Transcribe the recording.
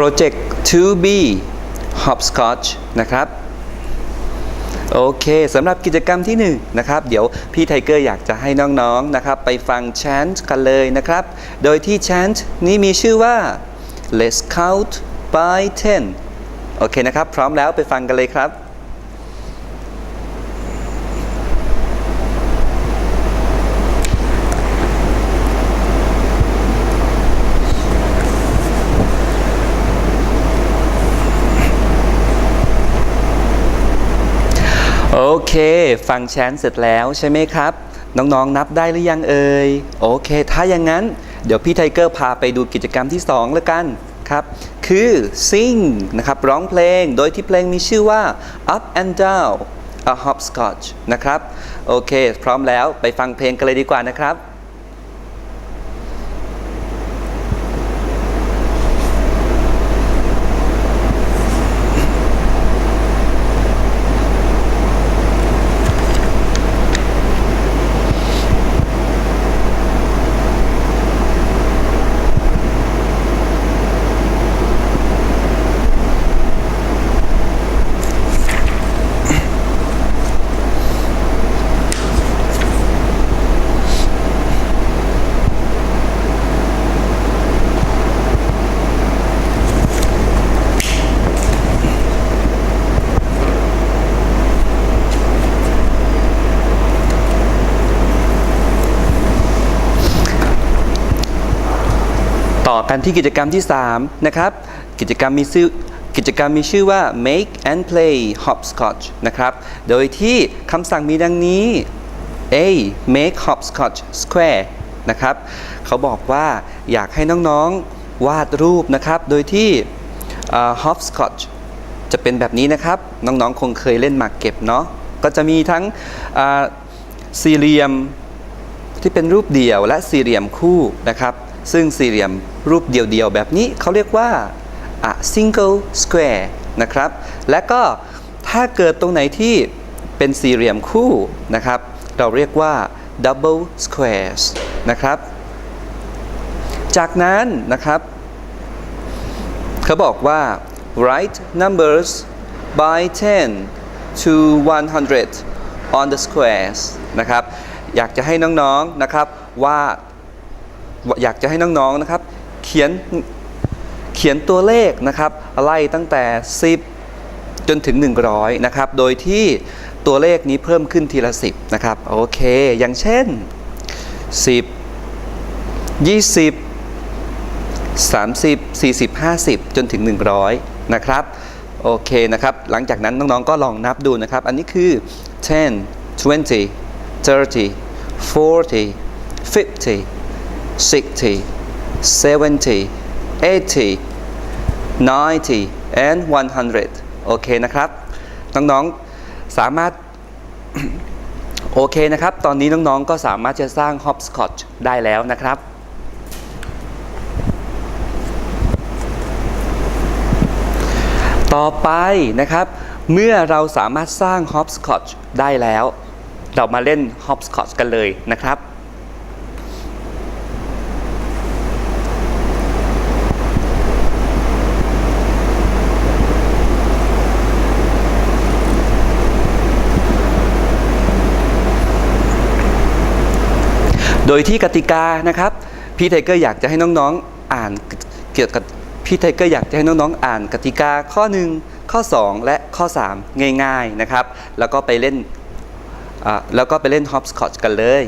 Project 2B Hopscotch นะครับโอเคสำหรับกิจกรรมที่1นงนะครับ เดี๋ยวพี่ไทเกอร์อยากจะให้น้องๆนะครับ ไปฟัง chant กันเลยนะครับ โดยที่ chant นี้มีชื่อว่า let's count by 10 โอเคนะครับ พร้อมแล้วไปฟังกันเลยครับ โอเค ฟังแชนเสร็จแล้วใช่ไหมครับ น้องๆนนับได้หรือยังเอ่ย โอเค ถ้าอย่างนั้น เดี๋ยวพี่ไทเกอร์พาไปดูกิจกรรมที่ 2 แล้วกันครับ คือ sing นะครับ ร้องเพลง โดยที่เพลงมีชื่อว่า up and down a hopscotch นะครับ โอเค พร้อมแล้วไปฟังเพลงกันเลยดีกว่านะครับ ต่อกันที่กิจกรรมที่ 3 นะครับ กิจกรรมมีชื่อกิจกรรมมีชื่อว่า make and play hopscotch นะครับ โดยที่คำสั่งมีดังนี้ A make hopscotch square นะครับ เขาบอกว่าอยากให้น้องๆวาดรูปนะครับ โดยที่ hopscotch จะเป็นแบบนี้นะครับ น้องๆ คงเคยเล่นหมากเก็บเนาะ ก็จะมีทั้งสี่เหลี่ยมที่เป็นรูปเดี่ยวและสี่เหลี่ยมคู่นะครับ ซึ่งสี่เหลี่ยมรูปเดียวๆแบบนี้เขาเรียกว่า a single square นะครับ และก็ถ้าเกิดตรงไหนที่เป็นสี่เหลี่ยมคู่นะครับ เราเรียกว่า double squares นะครับ จากนั้นนะครับเขาบอกว่า write numbers by 10 to 100 on the squares นะครับ อยากจะให้น้องๆนะครับว่าด อยากจะให้น้องๆนะครับ เขียนเขียนตัวเลขนะครับไล่ตั้งแต่ 10 จนถึง 100 นะครับ โดยที่ตัวเลขนี้เพิ่มขึ้นทีละ 10 นะครับ โอเค อย่างเช่น 10 20 30 40 50 จนถึง 100 นะครับ โอเคนะครับ หลังจากนั้นน้องๆก็ลองนับดูนะครับ อันนี้คือ 10 20 30 40 50 60 70 80 90 and 100 โอเคนะครับ น้องๆ สามารถ โอเคนะครับ ตอนนี้น้องๆ ก็สามารถจะสร้าง hopscotch ได้แล้วนะครับต่อไปนะครับ เมื่อเราสามารถสร้าง hopscotch ได้แล้ว เรามาเล่น hopscotch กันเลยนะครับ โดยที่กติกานะครับพี่ไทเกอร์อยากจะให้น้องๆอ่านเกี่ยวกับพี่ไทเกอร์อยากจะให้น้องๆอ่านกติกาข้อ 1 ข้อ 2 และข้อ 3 ง่ายๆนะครับ แล้วก็ไปเล่นแล้วก็ไปเล่นฮอปสคอตกันเลย